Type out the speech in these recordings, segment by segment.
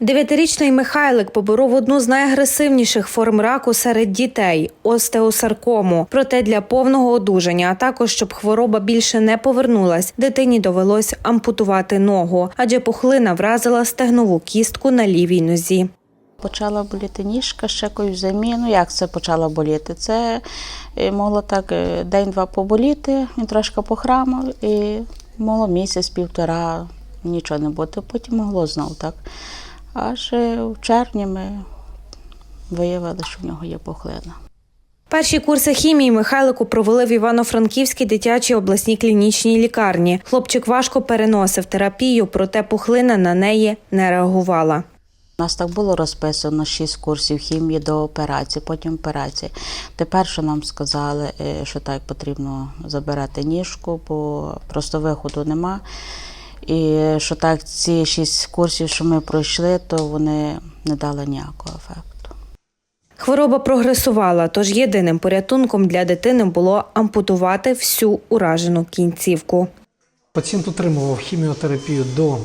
Дев'ятирічний Михайлик поборов одну з найагресивніших форм раку серед дітей остеосаркому. Проте для повного одужання, а також щоб хвороба більше не повернулась, дитині довелось ампутувати ногу, адже пухлина вразила стегнову кістку на лівій нозі. Почала боліти ніжка, ще якоюсь заміну. Як це почала боліти? Це е, могло так е, день-два поболіти, трошки похрамав і могло місяць-півтора нічого не бути. Потім могло знову так. Аж е, в червні ми виявили, що в нього є пухлина. Перші курси хімії Михайлику провели в Івано-Франківській дитячій обласній клінічній лікарні. Хлопчик важко переносив терапію, проте пухлина на неї не реагувала. У нас так було розписано 6 курсів хімії до операції, потім операції. Тепер що нам сказали, е, що так потрібно забирати ніжку, бо просто виходу нема. І що так, ці 6 курсів, що ми пройшли, то вони не дали ніякого ефекту. Хвороба прогресувала, тож єдиним порятунком для дитини було ампутувати всю уражену кінцівку. Пацієнт отримував хіміотерапію до е,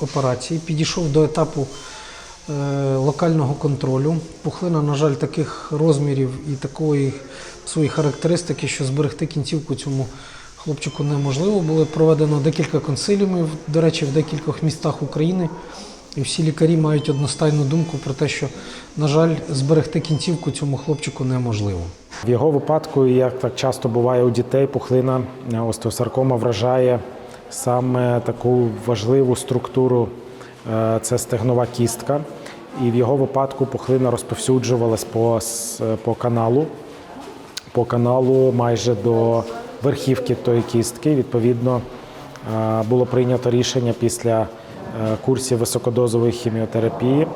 операції, підійшов до етапу е, локального контролю. Пухлина, на жаль, таких розмірів і такої своєї характеристики, що зберегти кінцівку цьому хлопчику неможливо. Було проведено декілька консиліумів, до речі, в декількох містах України. І всі лікарі мають одностайну думку про те, що, на жаль, зберегти кінцівку цьому хлопчику неможливо. В його випадку, як так часто буває у дітей, пухлина е, остеосаркома вражає саме таку важливу структуру е, це стегнова кістка. І в його випадку пухлина розповсюджувалась по, по каналу, по каналу майже до верхівки тої кістки. Відповідно, е, було прийнято рішення після е, курсів високодозової хіміотерапії е,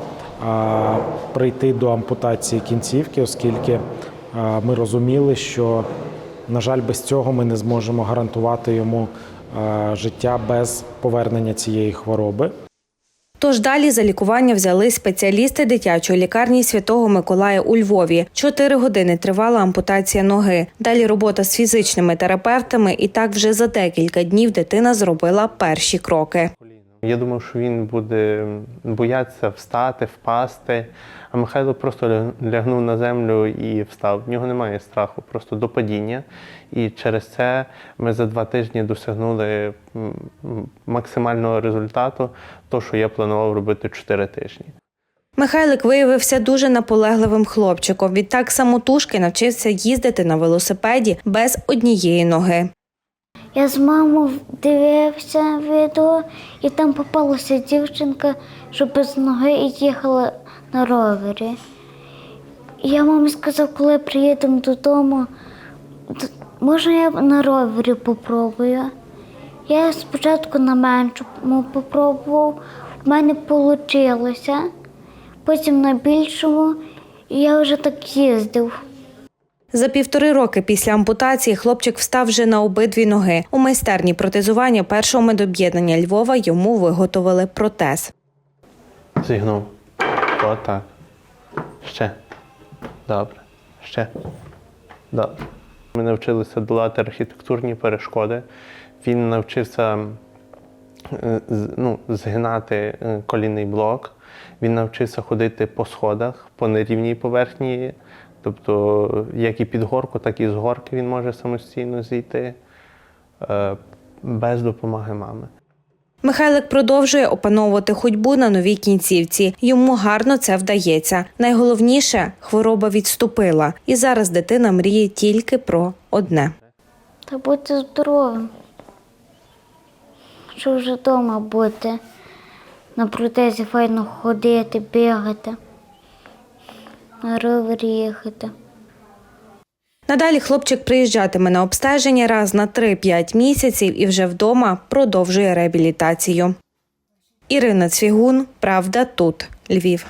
прийти до ампутації кінцівки, оскільки ми розуміли, що, на жаль, без цього ми не зможемо гарантувати йому життя без повернення цієї хвороби. Тож далі за лікування взяли спеціалісти дитячої лікарні Святого Миколая у Львові. Чотири години тривала ампутація ноги. Далі робота з фізичними терапевтами, і так вже за декілька днів дитина зробила перші кроки. Я думав, що він буде боятися встати, впасти. А Михайло просто лягнув на землю і встав. В нього немає страху, просто до падіння. І через це ми за два тижні досягнули максимального результату, то, що я планував робити чотири тижні. Михайлик виявився дуже наполегливим хлопчиком. Відтак самотужки навчився їздити на велосипеді без однієї ноги. Я з мамою дивився відео, і там попалася дівчинка, що без ноги і їхала на ровері. Я мамі сказав, коли приїдемо додому, можна я на ровері попробую. Я спочатку на меншому попробував, в мене вийшло, потім на більшому, і я вже так їздив. За півтори роки після ампутації хлопчик встав вже на обидві ноги. У майстерні протезування першого медоб'єднання Львова йому виготовили протез. Зігнув. Отак. Ще. Добре. Ще. Добре. Ми навчилися долати архітектурні перешкоди. Він навчився е, ну, згинати е, колінний блок. Він навчився ходити по сходах, по нерівній поверхні. Тобто, як і під горку, так і з горки він може самостійно зійти е, без допомоги мами. Михайлик продовжує опановувати ходьбу на новій кінцівці. Йому гарно це вдається. Найголовніше хвороба відступила, і зараз дитина мріє тільки про одне. Та бути здоровим. Щоб вже вдома бути, на протезі файно ходити, бігати, на ровері їхати. Надалі хлопчик приїжджатиме на обстеження раз на 3-5 місяців і вже вдома продовжує реабілітацію. Ірина Цвігун, Правда, тут Львів.